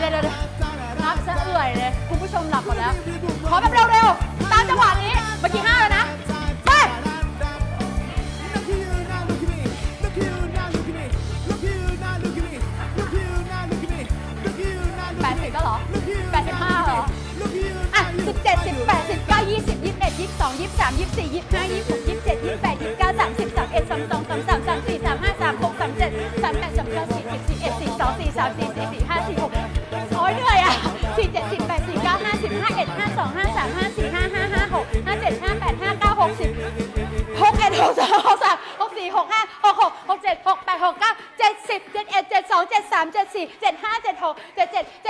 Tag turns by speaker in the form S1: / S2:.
S1: เดี๋ยวเดี๋ยวรับซะเอ
S2: ื่ยเลยคุณผู้ชมหลับหมดแล้ว ขอแบบเร็วๆ ตามจังหวะนี้ เมื่อกี้ห้าแล้วนะ ไป
S1: แปดสิบ
S2: ก็เหรอแปดสิบห้าเหรอ
S1: อะสิบเจ็ดสิบแปดสิบ
S2: เก้ายี่สิบยี่สิบเอ็ดยี่สิบสองยี่สิบสามยี่สิบสี่ยี่สิบห้ายี่สิบหกยี่สิบเจ็ดยี่สิบแปดยี่สิบเก้าสามสิบสามเอ็ดสามสองสามสามสามสี่สามห้าสามหกสามเจ็ดสามแปดสามเก้าสี่สิบสี่เอ็ดสี่สองสี่สามสี่สี่สี่ห้าสี่หก ยเหนื่อยอะสี่เจ็ดสิบแปดสี่เก้าห้าสิบห้าเอ็ดห้าสองห้าสามห้าสี่ห้าห้าห้าหกห้าเจ็ดห้าแปดห้าเก้าหกสิบหกเอ็ดหกสองหกสามหกสี่หกห้าหกหกหกเจ็ดหกแปดหกเก้าเจ็ดสิบเจ็ดเอ็ดเจ็ดสองเจ็ดสามเจ็ดสี่เจ็ดห้าเจ็ดหกเจ็ดเจ็ดเจ็ด